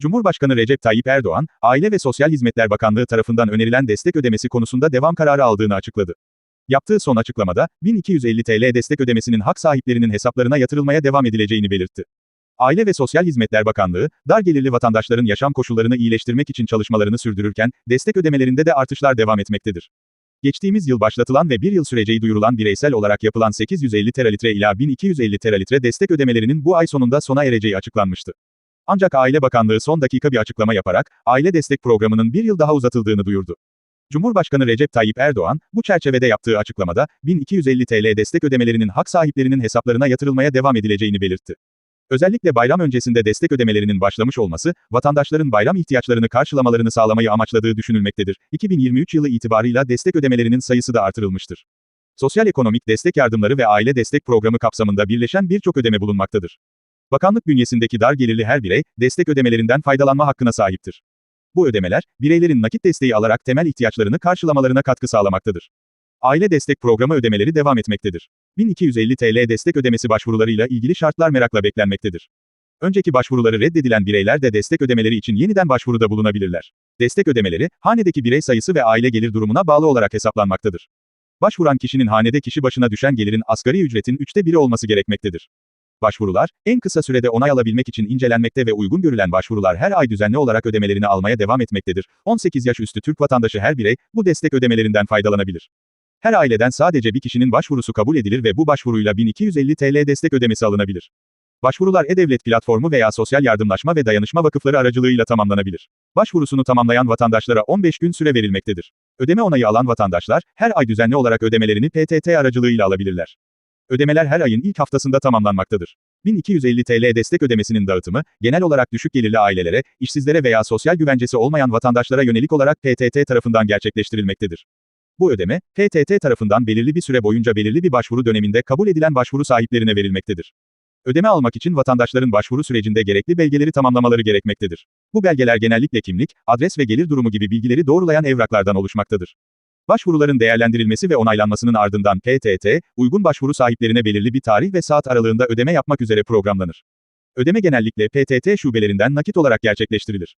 Cumhurbaşkanı Recep Tayyip Erdoğan, Aile ve Sosyal Hizmetler Bakanlığı tarafından önerilen destek ödemesi konusunda devam kararı aldığını açıkladı. Yaptığı son açıklamada, 1250 TL destek ödemesinin hak sahiplerinin hesaplarına yatırılmaya devam edileceğini belirtti. Aile ve Sosyal Hizmetler Bakanlığı, dar gelirli vatandaşların yaşam koşullarını iyileştirmek için çalışmalarını sürdürürken, destek ödemelerinde de artışlar devam etmektedir. Geçtiğimiz yıl başlatılan ve bir yıl süreceği duyurulan bireysel olarak yapılan 850 teralitre ila 1250 teralitre destek ödemelerinin bu ay sonunda sona ereceği açıklanmıştı. Ancak Aile Bakanlığı son dakika bir açıklama yaparak, aile destek programının bir yıl daha uzatıldığını duyurdu. Cumhurbaşkanı Recep Tayyip Erdoğan, bu çerçevede yaptığı açıklamada, 1250 TL destek ödemelerinin hak sahiplerinin hesaplarına yatırılmaya devam edileceğini belirtti. Özellikle bayram öncesinde destek ödemelerinin başlamış olması, vatandaşların bayram ihtiyaçlarını karşılamalarını sağlamayı amaçladığı düşünülmektedir. 2023 yılı itibarıyla destek ödemelerinin sayısı da artırılmıştır. Sosyal ekonomik destek yardımları ve aile destek programı kapsamında birleşen birçok ödeme bulunmaktadır. Bakanlık bünyesindeki dar gelirli her birey, destek ödemelerinden faydalanma hakkına sahiptir. Bu ödemeler, bireylerin nakit desteği alarak temel ihtiyaçlarını karşılamalarına katkı sağlamaktadır. Aile destek programı ödemeleri devam etmektedir. 1250 TL destek ödemesi başvurularıyla ilgili şartlar merakla beklenmektedir. Önceki başvuruları reddedilen bireyler de destek ödemeleri için yeniden başvuruda bulunabilirler. Destek ödemeleri, hanedeki birey sayısı ve aile gelir durumuna bağlı olarak hesaplanmaktadır. Başvuran kişinin hanede kişi başına düşen gelirin asgari ücretin üçte biri olması gerekmektedir. Başvurular, en kısa sürede onay alabilmek için incelenmekte ve uygun görülen başvurular her ay düzenli olarak ödemelerini almaya devam etmektedir. 18 yaş üstü Türk vatandaşı her birey, bu destek ödemelerinden faydalanabilir. Her aileden sadece bir kişinin başvurusu kabul edilir ve bu başvuruyla 1250 TL destek ödemesi alınabilir. Başvurular E-Devlet platformu veya Sosyal Yardımlaşma ve Dayanışma Vakıfları aracılığıyla tamamlanabilir. Başvurusunu tamamlayan vatandaşlara 15 gün süre verilmektedir. Ödeme onayı alan vatandaşlar, her ay düzenli olarak ödemelerini PTT aracılığıyla alabilirler. Ödemeler her ayın ilk haftasında tamamlanmaktadır. 1250 TL destek ödemesinin dağıtımı, genel olarak düşük gelirli ailelere, işsizlere veya sosyal güvencesi olmayan vatandaşlara yönelik olarak PTT tarafından gerçekleştirilmektedir. Bu ödeme, PTT tarafından belirli bir süre boyunca belirli bir başvuru döneminde kabul edilen başvuru sahiplerine verilmektedir. Ödeme almak için vatandaşların başvuru sürecinde gerekli belgeleri tamamlamaları gerekmektedir. Bu belgeler genellikle kimlik, adres ve gelir durumu gibi bilgileri doğrulayan evraklardan oluşmaktadır. Başvuruların değerlendirilmesi ve onaylanmasının ardından PTT, uygun başvuru sahiplerine belirli bir tarih ve saat aralığında ödeme yapmak üzere programlanır. Ödeme genellikle PTT şubelerinden nakit olarak gerçekleştirilir.